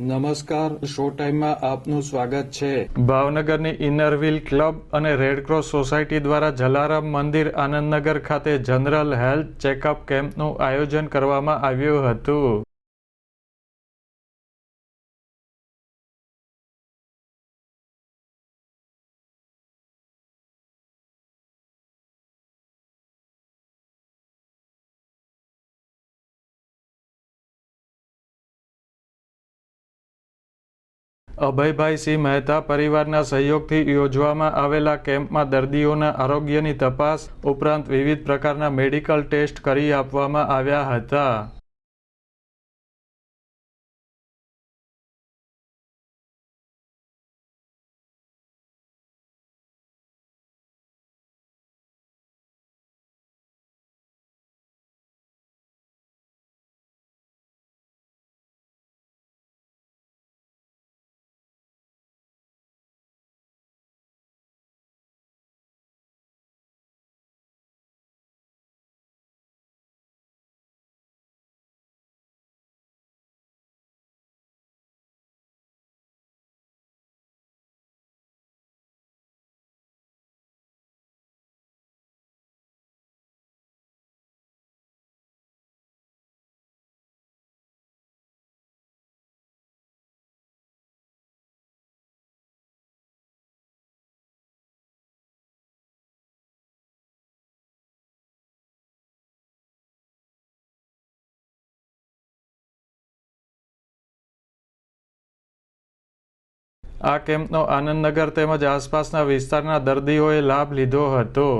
નમસ્કાર, શો ટાઈમમાં આપનું સ્વાગત છે. ભાવનગરની ઇનરવ્હીલ ક્લબ અને રેડક્રોસ સોસાયટી દ્વારા જલારામ મંદિર આનંદનગર ખાતે જનરલ હેલ્થ ચેકઅપ કેમ્પનું આયોજન કરવામાં આવ્યું હતું. અભયભાઈ સિંહ મહેતા પરિવારના સહયોગથી યોજવામાં આવેલા કેમ્પમાં દર્દીઓના આરોગ્યની તપાસ ઉપરાંત વિવિધ પ્રકારના મેડિકલ ટેસ્ટ કરી આપવામાં આવ્યા હતા. આ કેમ્પનો આનંદનગર તેમજ આસપાસના વિસ્તારના દર્દીઓએ લાભ લીધો હતો.